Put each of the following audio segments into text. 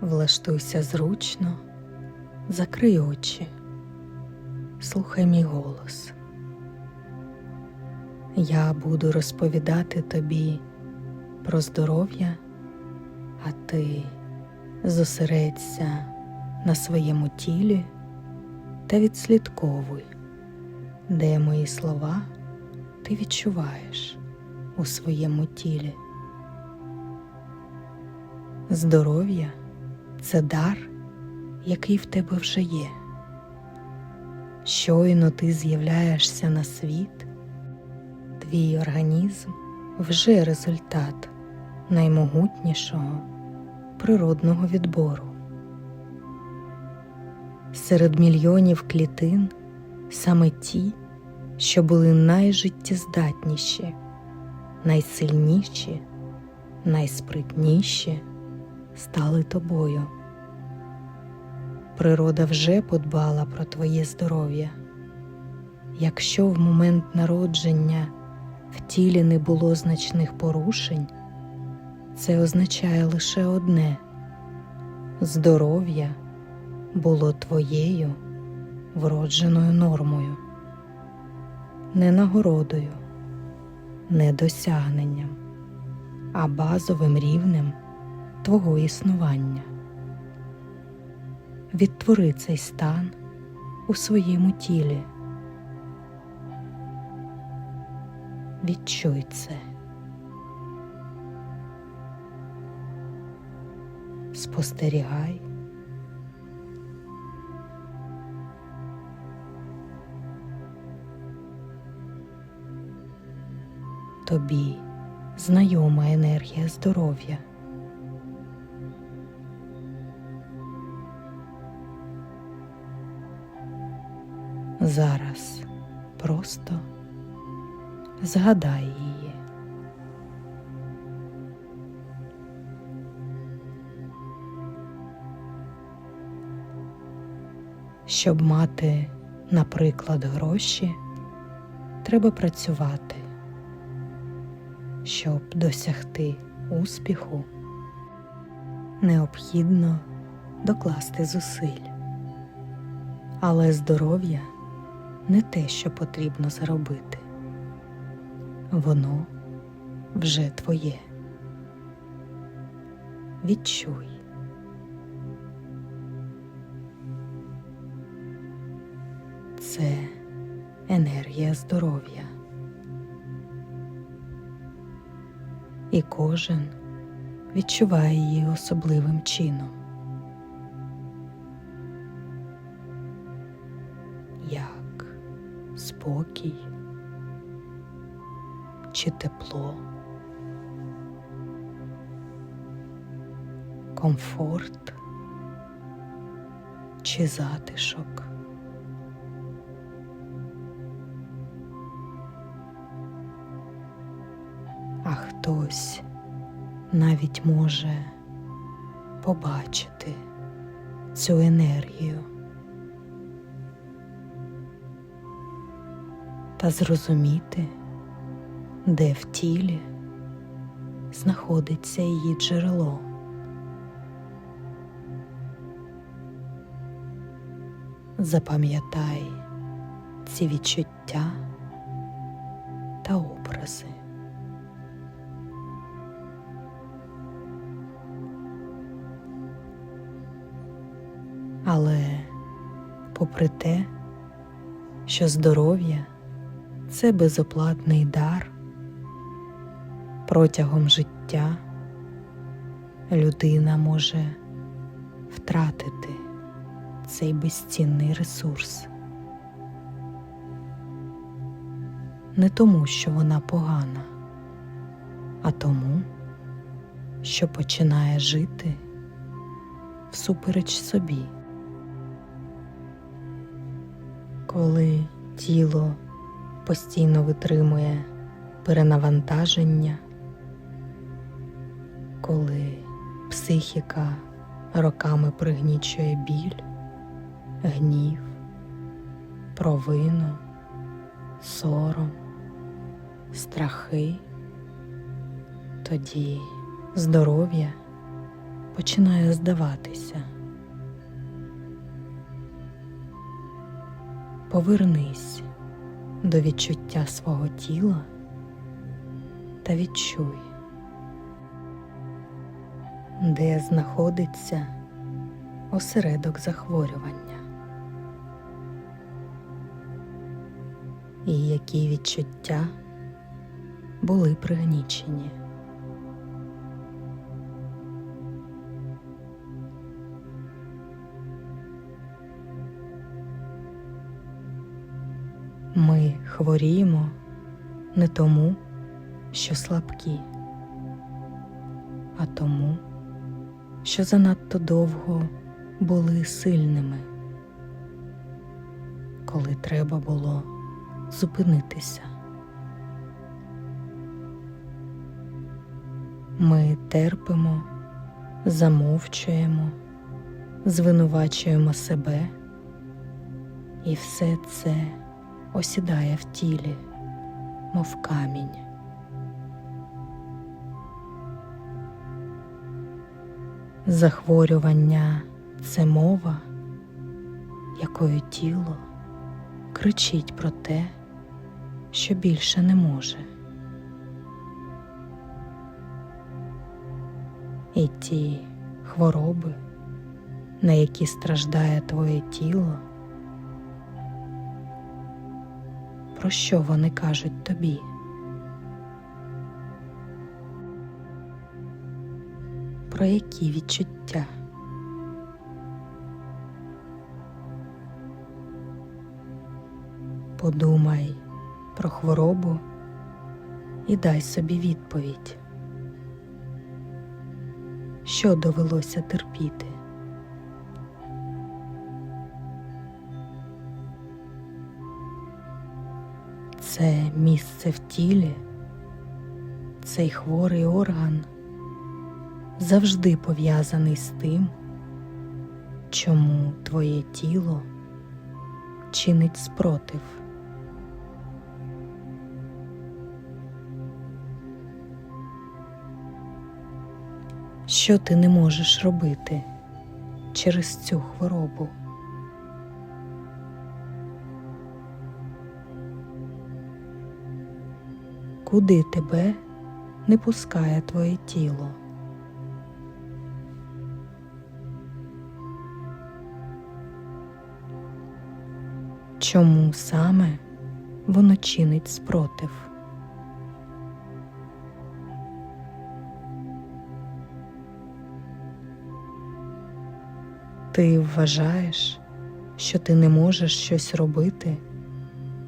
Влаштуйся зручно, закрий очі, слухай мій голос. Я буду розповідати тобі про здоров'я, а ти зосередься на своєму тілі та відслідковуй, де мої слова ти відчуваєш у своєму тілі. Здоров'я це дар, який в тебе вже є. Щойно ти з'являєшся на світ, твій організм вже результат наймогутнішого природного відбору. Серед мільйонів клітин саме ті, що були найжиттєздатніші, найсильніші, найспритніші, стали тобою. Природа вже подбала про твоє здоров'я. Якщо в момент народження в тілі не було значних порушень, це означає лише одне здоров'я було твоєю вродженою нормою, не нагородою, не досягненням, а базовим рівнем твого існування. Відтвори цей стан у своєму тілі. Відчуй це. Спостерігай. Тобі знайома енергія здоров'я. Зараз просто згадай її. Щоб мати, наприклад, гроші, треба працювати. Щоб досягти успіху, необхідно докласти зусиль. Але здоров'я не те, що потрібно заробити. Воно вже твоє. Відчуй. Це енергія здоров'я. І кожен відчуває її особливим чином. Спокій чи тепло, комфорт чи затишок. А хтось навіть може побачити цю енергію та зрозуміти, де в тілі знаходиться її джерело. Запам'ятай ці відчуття та образи. Але попри те, що здоров'я це безоплатний дар, протягом життя людина може втратити цей безцінний ресурс. Не тому, що вона погана, а тому, що починає жити всупереч собі. Коли тіло постійно витримує перенавантаження, коли психіка роками пригнічує біль, гнів, провину, сором, страхи, тоді здоров'я починає здаватися. Повернись до відчуття свого тіла та відчуй, де знаходиться осередок захворювання і які відчуття були пригнічені. Ми хворіємо не тому, що слабкі, а тому, що занадто довго були сильними, коли треба було зупинитися. Ми терпимо, замовчуємо, звинувачуємо себе, і все це осідає в тілі, мов камінь. Захворювання це мова, якою тіло кричить про те, що більше не може. І ті хвороби, на які страждає твоє тіло, про що вони кажуть тобі? Про які відчуття? Подумай про хворобу і дай собі відповідь, що довелося терпіти. Це місце в тілі, цей хворий орган завжди пов'язаний з тим, чому твоє тіло чинить спротив. Що ти не можеш робити через цю хворобу? Куди тебе не пускає твоє тіло? Чому саме воно чинить спротив? Ти вважаєш, що ти не можеш щось робити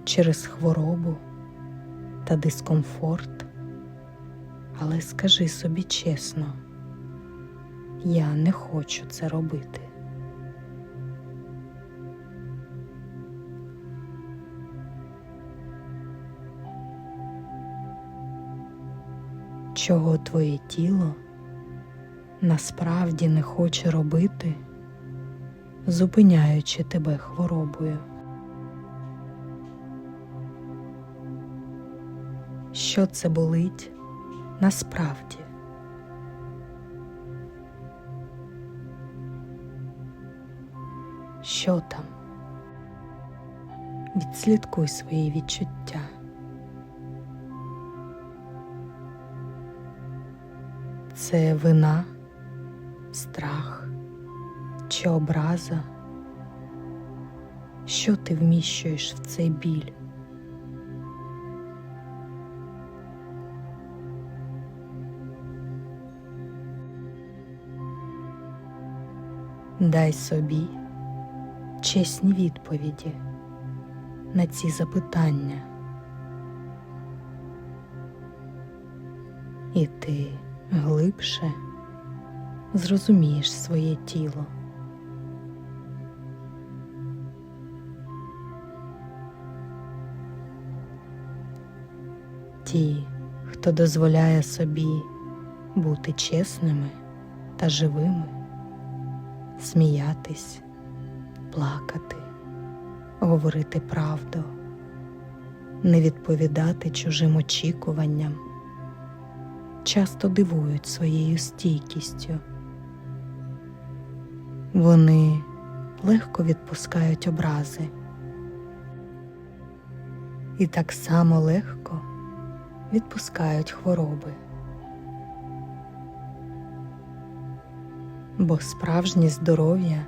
через хворобу та дискомфорт, але скажи собі чесно, я не хочу це робити. Чого твоє тіло насправді не хоче робити, зупиняючи тебе хворобою. Що це болить насправді? Що там? Відслідкуй свої відчуття. Це вина, страх чи образа? Що ти вміщуєш в цей біль? Дай собі чесні відповіді на ці запитання. І ти глибше зрозумієш своє тіло. Ті, хто дозволяє собі бути чесними та живими, сміятись, плакати, говорити правду, не відповідати чужим очікуванням, часто дивують своєю стійкістю Вони легко відпускають образи. І так само легко відпускають хвороби. Бо справжнє здоров'я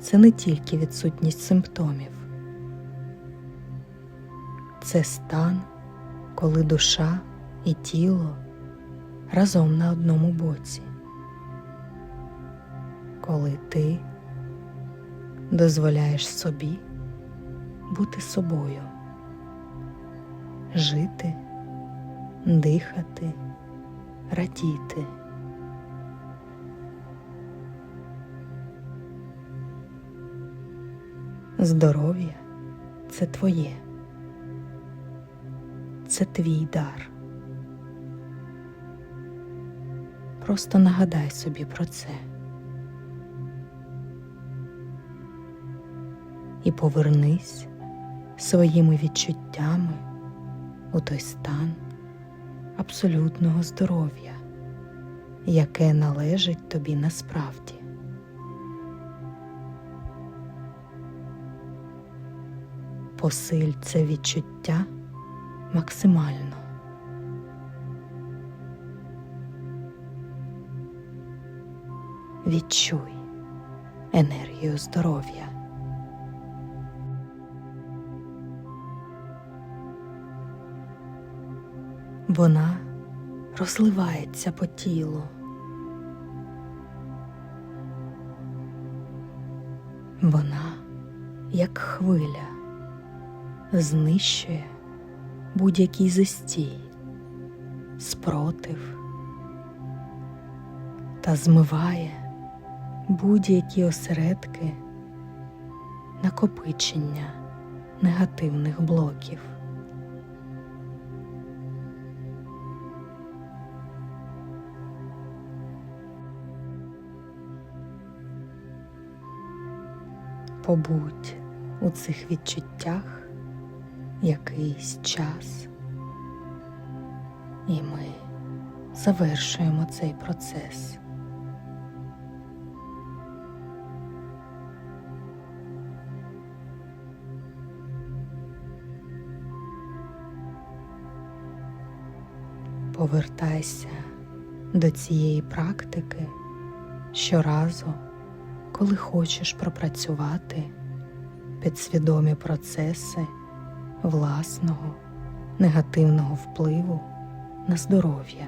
це не тільки відсутність симптомів, це стан, коли душа і тіло разом на одному боці, коли ти дозволяєш собі бути собою, жити, дихати, радіти. Здоров'я це твоє, це твій дар. Просто нагадай собі про це і повернись своїми відчуттями у той стан абсолютного здоров'я, яке належить тобі насправді. Посиль це відчуття максимально. Відчуй енергію здоров'я. Вона розливається по тілу. Вона, як хвиля, знищує будь-який застій, спротив та змиває будь-які осередки накопичення негативних блоків. Побудь у цих відчуттях якийсь час, і ми завершуємо цей процес. Повертайся до цієї практики щоразу, коли хочеш пропрацювати підсвідомі процеси власного негативного впливу на здоров'я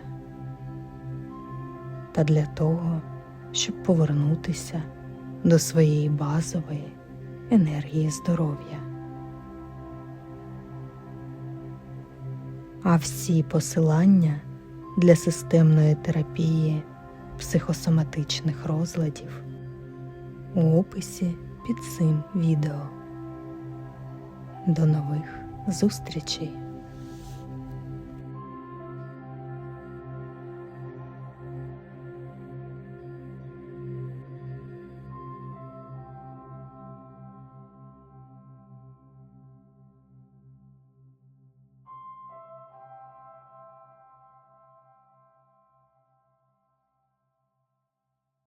та для того, щоб повернутися до своєї базової енергії здоров'я. А всі посилання для системної терапії психосоматичних розладів у описі під цим відео. До нових зустрічей!